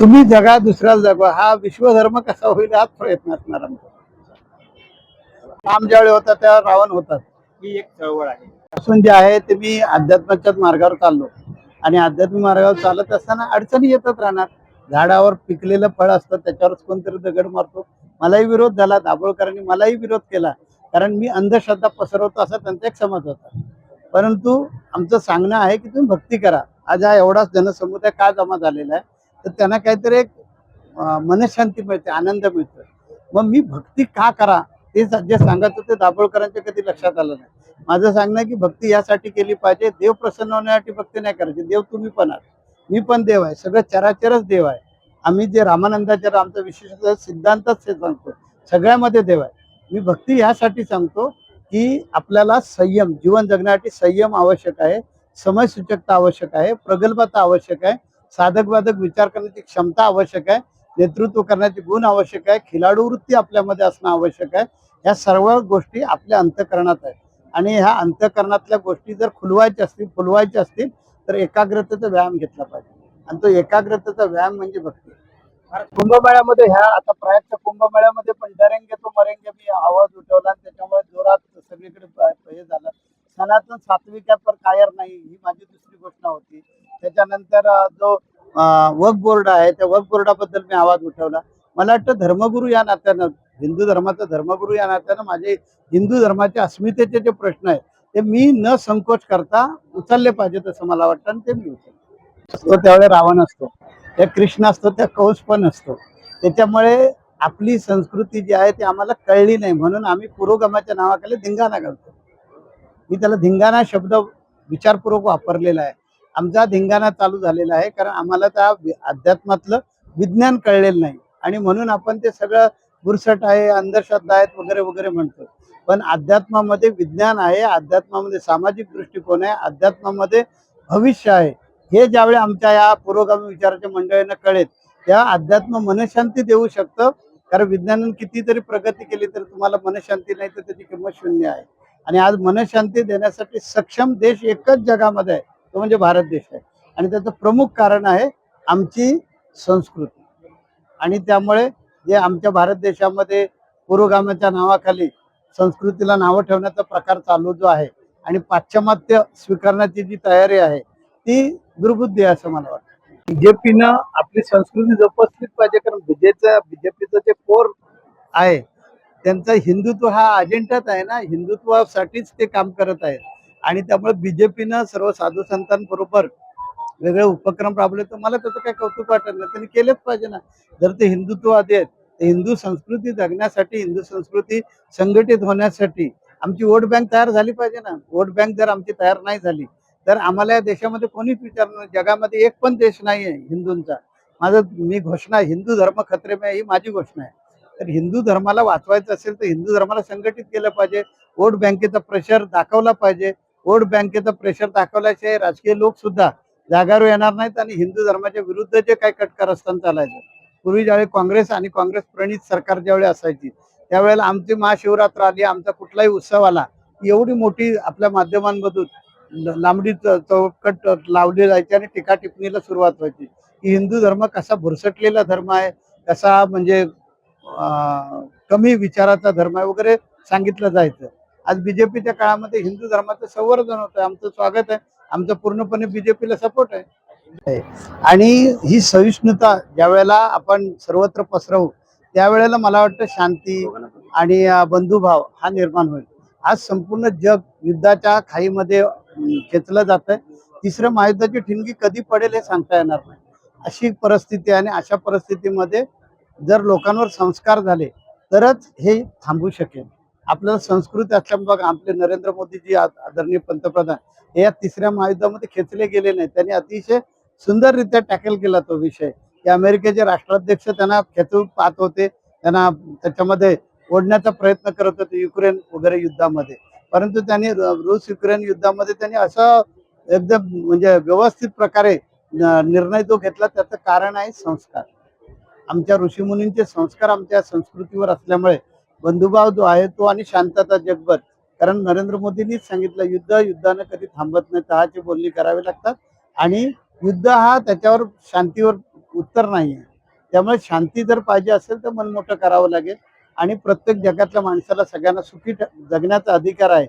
तुम्ही जगा दुसऱ्याला जगवा. हा विश्वधर्म कसा होईल हाच प्रयत्न असणार आमचा. ज्यावेळी होता त्या रावण होतात. ही एक चळवळ आहे. असून जे आहे ते मी अध्यात्माच्याच मार्गावर चाललो. आणि आध्यात्मिक मार्गावर चालत असताना अडचणी येतच राहणार. झाडावर पिकलेलं फळ असतं त्याच्यावरच कोणतरी दगड मारतो. मलाही विरोध झाला दाभोळकरांनी मलाही विरोध केला. कारण मी अंधश्रद्धा पसरवतो असा त्यांचा एक समज होता. परंतु आमचं सांगणं आहे की तुम्ही भक्ती करा. आज हा एवढाच जनसमुदाय का जमा झालेला आहे? तर त्यांना काहीतरी एक मनशांती मिळते आनंद मिळतो मग मी भक्ती का करा ते जे सांगत होते दाभोळकरांच्या कधी लक्षात आलं नाही. माझं सांगणं की भक्ती यासाठी केली पाहिजे देव प्रसन्न होण्यासाठी भक्ती नाही करायची. देव तुम्ही पण आहात. मी पण देव आहे. सगळं चराचरच देव आहे. आम्ही जे रामानंदाच्या आमचा विशेष सिद्धांतच ते सांगतो. सगळ्यामध्ये देव आहे. मी भक्ती यासाठी सांगतो की आपल्याला संयम जीवन जगण्यासाठी संयम आवश्यक आहे समयसूचकता आवश्यक आहे प्रगल्भता आवश्यक आहे. साधक बाधक विचार करण्याची क्षमता आवश्यक आहे. नेतृत्व करण्याचे गुण आवश्यक आहे. खिलाडू वृत्ती आपल्यामध्ये असणं आवश्यक आहे. ह्या सर्व गोष्टी आपल्या अंतकरणात आहेत. आणि ह्या अंतकरणातल्या गोष्टी जर खुलवायच्या असतील फुलवायच्या असतील तर एकाग्रतेचा व्यायाम घेतला पाहिजे. आणि तो एकाग्रतेचा व्यायाम म्हणजे भक्ती. कुंभमेळ्यामध्ये ह्या आता प्रयागच्या कुंभमेळ्यामध्ये पण डरेंगे तो मरेंगे मी आवाज उठवला आणि त्याच्यामुळे जोरात सगळीकडे हे झालं. सनातन सात्विकापर कायर नाही ही माझी दुसरी घोषणा होती. त्याच्यानंतर जो वक बोर्ड आहे त्या वक बोर्डाबद्दल मी आवाज उठवला. मला वाटतं धर्मगुरू या नात्यानं हिंदू धर्माचा धर्मगुरू या नात्यानं माझे हिंदू धर्माच्या अस्मितेचे जे प्रश्न आहेत ते मी न संकोच करता उचलले पाहिजेत असं मला वाटतं आणि ते मी उचलतो तो रावण असतो. त्या कृष्ण असतो त्या कंस पण असतो. त्याच्यामुळे आपली संस्कृती जी आहे ती आम्हाला कळली नाही. म्हणून आम्ही पुरोगमाच्या नावाखाली धिंगाणा घालतो मी त्याला धिंगाणा शब्द विचारपूर्वक वापरलेला आहे. आमचा धिंगाणा चालू झालेला आहे कारण आम्हाला त्या अध्यात्मातलं विज्ञान कळलेलं नाही. आणि म्हणून आपण ते सगळं बुरसट आहे अंधश्रद्धा आहेत वगैरे वगैरे म्हणतो. पण अध्यात्मामध्ये विज्ञान आहे अध्यात्मामध्ये सामाजिक दृष्टिकोन आहे अध्यात्मामध्ये भविष्य आहे. हे ज्यावेळी आमच्या या पुरोगामी विचाराच्या मंडळीनं कळेल त्या अध्यात्म मनशांती देऊ शकतं. कारण विज्ञानाने कितीतरी प्रगती केली तर तुम्हाला मनशांती नाही तर त्याची किंमत शून्य आहे. आणि आज मनशांती देण्यासाठी सक्षम देश एकच जगामध्ये आहे. तो म्हणजे भारत देश आहे. आणि त्याचं प्रमुख कारण आहे आमची संस्कृती. आणि त्यामुळे जे आमच्या भारत देशामध्ये पुरोगामाच्या नावाखाली संस्कृतीला नावं ठेवण्याचा प्रकार चालू जो आहे आणि पाश्चिमात्य स्वीकारण्याची जी तयारी आहे ती दुर्बुद्धी आहे असं मला वाटतं. बीजेपीनं आपली संस्कृती जोपासलीच पाहिजे कारण बीजेचं बीजेपीचं जे कोर आहे त्यांचा हिंदुत्व हा अजेंडाच आहे ना. हिंदुत्वासाठीच ते काम करत आहेत. आणि त्यामुळे बीजेपीनं सर्व साधू संतांबरोबर वेगळे उपक्रम राबवले तर मला त्याचं काही कौतुक वाटत नाही. त्यांनी केलेच पाहिजे ना. जर ते हिंदुत्ववादी आहेत तर हिंदू संस्कृती जगण्यासाठी हिंदू संस्कृती संघटित होण्यासाठी आमची वोट बँक तयार झाली पाहिजे ना. वोट बँक जर आमची तयार नाही झाली तर आम्हाला या देशामध्ये कोणीच विचारणार जगामध्ये एक पण देश नाही आहे हिंदूंचा. माझं मी घोषणा हिंदू धर्म खत्रे में ही माझी घोषणा आहे. तर हिंदू धर्माला वाचवायचं असेल तर हिंदू धर्माला संघटित केलं पाहिजे. वोट बँकेचा प्रेशर दाखवला पाहिजे. वोट बँकेचं प्रेशर दाखवल्याशिवाय राजकीय लोक सुद्धा जागावर येणार नाहीत आणि हिंदू धर्माच्या विरुद्ध जे काही कटकारस्थान चालायचं पूर्वी ज्यावेळी काँग्रेस आणि काँग्रेस प्रणित सरकार ज्यावेळी असायची त्यावेळेला आमची महाशिवरात्र आली आमचा कुठलाही उत्सव आला एवढी मोठी आपल्या माध्यमांमधून लांबडी च- चौकट लावली जायची आणि टीका टिप्पणीला सुरुवात व्हायची. की हिंदू धर्म कसा भुरसटलेला धर्म आहे कसा म्हणजे कमी विचाराचा धर्म आहे वगैरे सांगितलं जायचं. आज बीजेपीच्या काळामध्ये हिंदू धर्माचं संवर्धन होतं आमचं स्वागत आहे. आमचं पूर्णपणे बीजेपीला सपोर्ट आहे. आणि ही सहिष्णुता ज्या वेळेला आपण सर्वत्र पसरवू त्यावेळेला मला वाटतं शांती आणि बंधुभाव हा निर्माण होईल. आज संपूर्ण जग युद्धाच्या खाईमध्ये खेचलं जात आहे तिसरं महायुद्धाची ठिणगी कधी पडेल हे सांगता येणार नाही. अशी परिस्थिती आणि अशा परिस्थितीमध्ये जर लोकांवर संस्कार झाले तरच हे थांबू शकेल. आपल्याला संस्कृती असल्यामुळे बघा आपले नरेंद्र मोदीजी आदरणीय पंतप्रधान या तिसऱ्या महायुद्धामध्ये खेचले गेले नाही त्यांनी अतिशय सुंदररित्या टॅकल केला तो विषय. या अमेरिकेचे राष्ट्राध्यक्ष त्यांना खेचून पाहत होते. त्यांना त्याच्यामध्ये ओढण्याचा प्रयत्न करत होते युक्रेन वगैरे युद्धामध्ये. परंतु त्यांनी रूस युक्रेन युद्धामध्ये त्यांनी असं एकदम म्हणजे व्यवस्थित प्रकारे निर्णय जो घेतला त्याचं कारण आहे संस्कार. आमच्या ऋषीमुनींचे संस्कार आमच्या संस्कृतीवर असल्यामुळे बंधुभाव जो आहे तो आणि शांतता जगभर. कारण नरेंद्र मोदींनीच सांगितलं युद्ध युद्धानं कधी थांबत नाही तहाची बोलणी करावी लागतात. आणि युद्ध हा त्याच्यावर शांतीवर उत्तर नाही आहे. त्यामुळे शांती जर पाहिजे असेल तर मन मोठं करावं लागेल. आणि प्रत्येक जगातल्या माणसाला सगळ्यांना सुखी ठ- जगण्याचा अधिकार आहे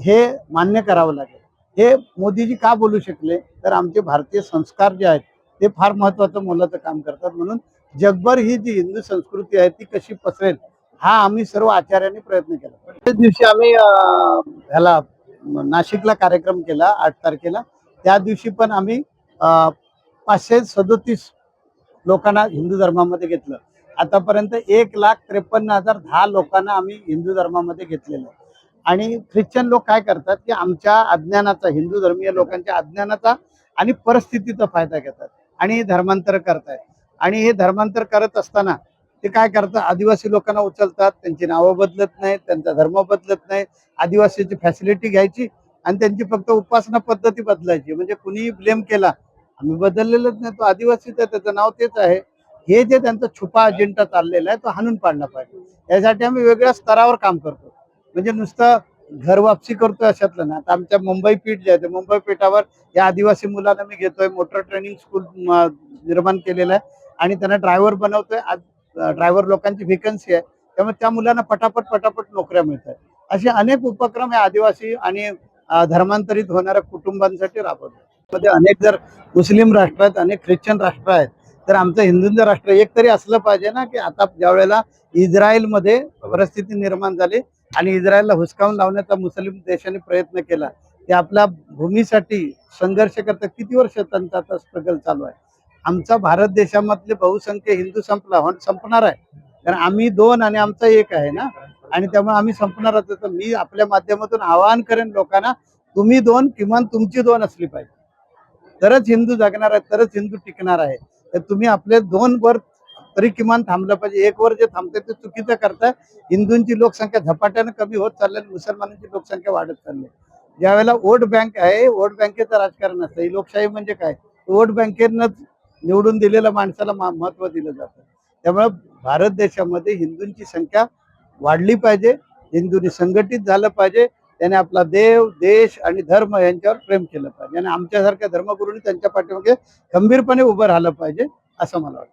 हे मान्य करावं लागेल. हे मोदीजी का बोलू शकले? तर आमचे भारतीय संस्कार जे आहेत ते फार महत्वाचं मोलाचं काम करतात. म्हणून जगभर ही जी हिंदू संस्कृती आहे ती कशी पसरेल हा आम्ही सर्व आचार्यांनी प्रयत्न केला. त्याच दिवशी आम्ही ह्याला नाशिकला कार्यक्रम केला आठ तारखेला. त्या दिवशी पण आम्ही पाचशे सदोतीस लोकांना हिंदू धर्मामध्ये घेतलं. आतापर्यंत एक लाख त्रेपन्न हजार दहा लोकांना आम्ही हिंदू धर्मामध्ये घेतलेलं. आहे. आणि ख्रिश्चन लोक काय करतात की आमच्या अज्ञानाचा हिंदू धर्मीय लोकांच्या अज्ञानाचा आणि परिस्थितीचा फायदा घेतात आणि धर्मांतर करतायत. आणि हे धर्मांतर करत असताना ते काय करतात? आदिवासी लोकांना उचलतात त्यांची नावं बदलत नाहीत त्यांचा धर्म बदलत नाही आदिवासीची फॅसिलिटी घ्यायची आणि त्यांची फक्त उपासना पद्धती बदलायची. म्हणजे कुणीही ब्लेम केला आम्ही बदललेलंच नाही. तो आदिवासीच आहे त्याचं नाव तेच आहे. हे जे त्यांचा छुपा अजेंडा चाललेला आहे तो हाणून पाडला पाहिजे. यासाठी आम्ही वेगळ्या स्तरावर काम करतो. म्हणजे नुसतं घर वापसी करतोय अशातलं ना आता आमच्या मुंबई पीठ जे आहे ते मुंबई पीठावर या आदिवासी मुलांना मी घेतोय. मोटर ट्रेनिंग स्कूल निर्माण केलेलं आहे. आणि त्यांना ड्रायव्हर बनवतोय. ड्रायव्हर लोकांची व्हेकन्सी आहे त्यामुळे त्या मुलांना पटापट पटापट नोकऱ्या मिळतात. असे अनेक उपक्रम हे आदिवासी आणि धर्मांतरित होणाऱ्या कुटुंबांसाठी राबवतो मध्ये अनेक जर मुस्लिम राष्ट्र आहेत अनेक ख्रिश्चन राष्ट्र आहेत तर आमचं हिंदूंचं राष्ट्र एक तरी असलं पाहिजे ना की आता ज्या वेळेला इस्रायलमध्ये परिस्थिती निर्माण झाली आणि इस्रायलला हुसकावून लावण्याचा मुस्लिम देशाने प्रयत्न केला ते आपल्या भूमीसाठी संघर्ष करतात. किती वर्ष त्यांचा आता स्ट्रगल चालू आहे? आमचा भारत देशामधले बहुसंख्य हिंदू संपला हो, संपणार आहे. कारण आम्ही दोन आणि आमचा एक आहे ना. आणि त्यामुळे आम्ही संपणार आहोत. तर मी आपल्या माध्यमातून आवाहन करेन लोकांना तुम्ही दोन किमान तुमची दोन असली पाहिजे. तरच हिंदू जगणार आहे तरच हिंदू टिकणार आहे. तर तुम्ही आपले दोन वर तरी किमान थांबलं पाहिजे. एक वर जे थांबते ते चुकीचं करताय. हिंदूंची लोकसंख्या झपाट्यानं कमी होत चालली आणि मुसलमानांची लोकसंख्या वाढत चालली. ज्यावेळेला वोट बँक आहे वोट बँकेचं राजकारण असतं. ही लोकशाही म्हणजे काय? वोट बँकेनंच निवडून दिलेल्या माणसाला महत्त्व दिलं जातं. त्यामुळे भारत देशामध्ये हिंदूंची संख्या वाढली पाहिजे हिंदूंनी संघटित झालं पाहिजे त्याने आपला देव देश आणि धर्म यांच्यावर प्रेम केलं पाहिजे. आणि आमच्यासारख्या धर्मगुरूंनी त्यांच्या पाठीमागे खंबीरपणे उभं राहिलं पाहिजे असं मला वाटतं.